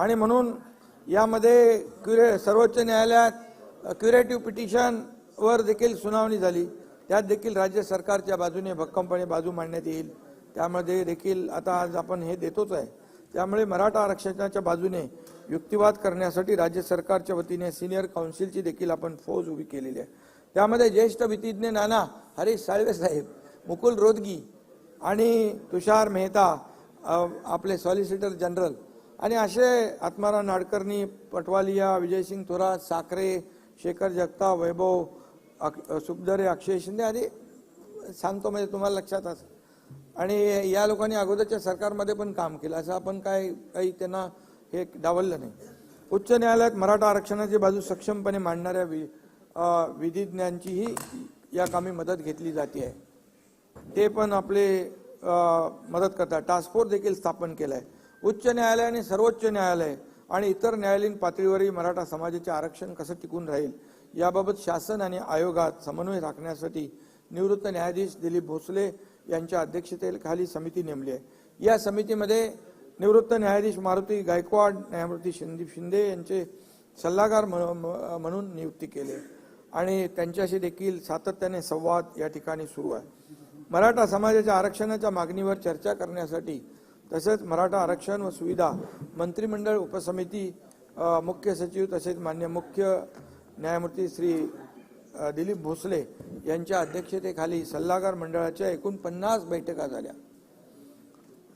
आणि म्हणून यामध्ये क्युरे सर्वोच्च न्यायालयात क्युरेटिव्ह पिटिशनवर देखील सुनावणी झाली. त्यात देखील राज्य सरकारच्या बाजूने भक्कमपणे बाजू मांडण्यात येईल. त्यामध्ये देखील आता आज आपण हे देतोच आहे. त्यामुळे मराठा आरक्षणाच्या बाजूने युक्तिवाद करण्यासाठी राज्य सरकारच्या वतीने सिनियर काउन्सिलची देखील आपण फौज उभी केलेली आहे. त्यामध्ये ज्येष्ठ विधिज्ञ नाना हरीश साळवे साहेब मुकुल रोदगी आणि तुषार मेहता आपले सॉलिसिटर जनरल आणि असे आत्माराम नाडकर्णी पटवालिया विजयसिंग थोरात साखरे शेखर जगताप वैभव अक- सुखदरे अक्षय शिंदे आधी सांगतो म्हणजे तुम्हाला लक्षात असं आणि या लोकांनी अगोदरच्या सरकारमध्ये पण काम केलं. असं आपण काय काही त्यांना हे डावललं नाही. उच्च न्यायालयात मराठा आरक्षणाची बाजू सक्षमपणे मांडणाऱ्या वि विधिज्ञांचीही या कामी मदत घेतली जाते. आहे ते पण आपले मदत करतात. टास्क फोर्स देखील स्थापन केला आहे उच्च न्यायालय आणि सर्वोच्च न्यायालय आणि इतर न्यायालयीन पातळीवरही मराठा समाजाचे आरक्षण कसं टिकून राहील याबाबत शासन आणि आयोगात समन्वय राखण्यासाठी निवृत्त न्यायाधीश दिलीप भोसले यांच्या अध्यक्षतेखाली समिती नेमली आहे. या समितीमध्ये निवृत्त न्यायाधीश मारुती गायकवाड न्यायमूर्ती संदीप शिंदे यांचे सल्लागार म्हणून नियुक्ती केली आणि त्यांच्याशी देखील सातत्याने संवाद या ठिकाणी सुरू आहे. मराठा समाजाच्या आरक्षणाच्या मागणीवर चर्चा करण्यासाठी तसेच मराठा आरक्षण व सुविधा मंत्रिमंडळ उपसमिती मुख्य सचिव तसेच मान्य मुख्य न्यायमूर्ती श्री दिलीप भोसले यांच्या अध्यक्षतेखाली सल्लागार मंडळाच्या एकूण पन्नास बैठका झाल्या.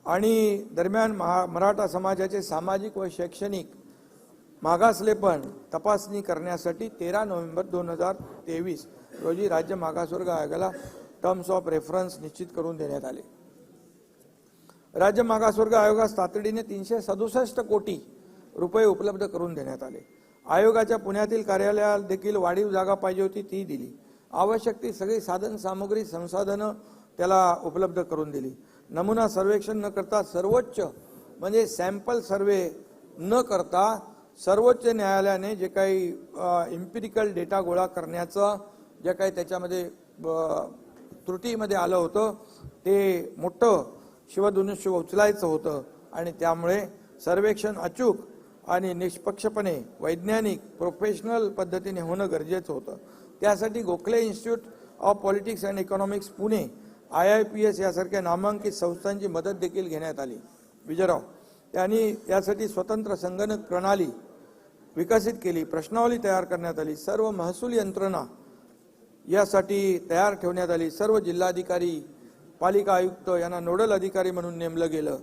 आणि दरम्यान महा मराठा समाजाचे सामाजिक व शैक्षणिक मागासलेपण तपासणी करण्यासाठी तेरा नोव्हेंबर दोन हजार तेवीस रोजी राज्य मागासवर्ग आयोगाला टर्म्स ऑफ रेफरन्स निश्चित करून देण्यात आले. राज्य मागासवर्ग आयोगास तातडीने तीनशे सदुसष्ट कोटी रुपये उपलब्ध करून देण्यात आले. आयोगाच्या पुण्यातील कार्यालयात देखील वाढीव जागा पाहिजे होती ती दिली. आवश्यक ती सगळी साधन सामुग्री संसाधनं त्याला उपलब्ध करून दिली. नमुना सर्वेक्षण न करता सर्वोच्च म्हणजे सॅम्पल सर्वे न करता सर्वोच्च न्यायालयाने जे काही इम्पिरिकल डेटा गोळा करण्याचं जे काही त्याच्यामध्ये त्रुटीमध्ये आलं होतं ते मोठं शिवधनुष्य उचलायचं होतं आणि त्यामुळे सर्वेक्षण अचूक आणि निष्पक्षपणे वैज्ञानिक प्रोफेशनल पद्धतीने होणं गरजेचं होतं. त्यासाठी Gokhale institute of politics and economics Pune I I P S यासारख्या नामांकित संस्थांची मदत देखील घेण्यात आली. विजयराव त्यांनी यासाठी स्वतंत्र संगणक प्रणाली विकसित केली प्रश्नावली तयार करण्यात आली सर्व महसूल यंत्रणा यासाठी तयार ठेवण्यात आली सर्व जिल्हाधिकारी पालिका आयुक्त यांना नोडल अधिकारी म्हणून नेमलं गेलं.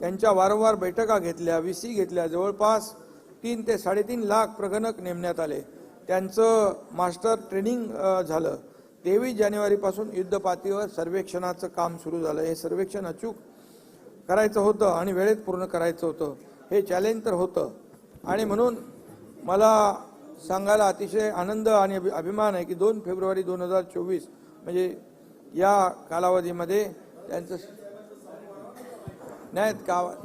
त्यांच्या वारंवार बैठका घेतल्या व्हीसी घेतल्या. जवळपास तीन ते साडेतीन लाख प्रगणक नेमण्यात आले. त्यांचं मास्टर ट्रेनिंग झालं. तेवीस जानेवारीपासून युद्धपातळीवर सर्वेक्षणाचं काम सुरू झालं. हे सर्वेक्षण अचूक करायचं होतं आणि वेळेत पूर्ण करायचं होतं. हे चॅलेंज तर होतं. आणि म्हणून मला सांगायला अतिशय आनंद आणि अभि- अभिमान आहे की दोन फेब्रुवारी दोन हजार चोवीस म्हणजे या कालावधीमध्ये त्यांचं नाहीत का आवाज?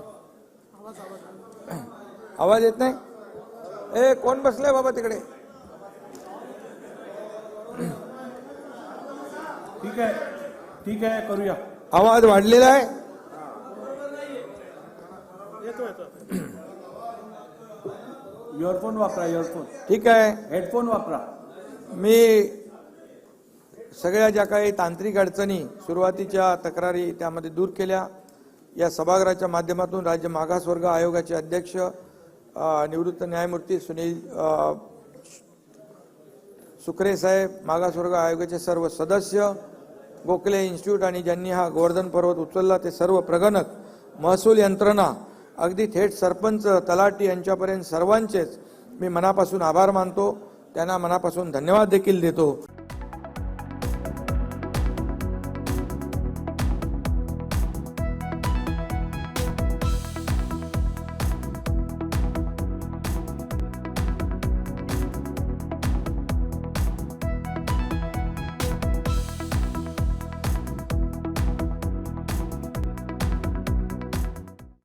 आवाज येत नाही? ए कोण बसलंय बाबा तिकडे? ठीक आहे. ठीक आहे करूया. आवाज वाढलेला आहे. इयरफोन वापरा इयरफोन ठीक आहे. हेडफोन वापरा. मी सगळ्या ज्या काही तांत्रिक अडचणी सुरुवातीच्या तक्रारी त्यामध्ये दूर केल्या. या सभागृहाच्या माध्यमातून राज्य मागासवर्ग आयोगाचे अध्यक्ष निवृत्त न्यायमूर्ती सुनील अ, सुखरे साहेब मागासवर्ग आयोगाचे सर्व सदस्य गोखले इन्स्टिट्यूट आणि ज्यांनी हा गोवर्धन पर्वत उचलला ते सर्व प्रगणक महसूल यंत्रणा अगदी थेट सरपंच तलाटी यांच्यापर्यंत सर्वांचेच मी मनापासून आभार मानतो. त्यांना मनापासून धन्यवाद देखील देतो.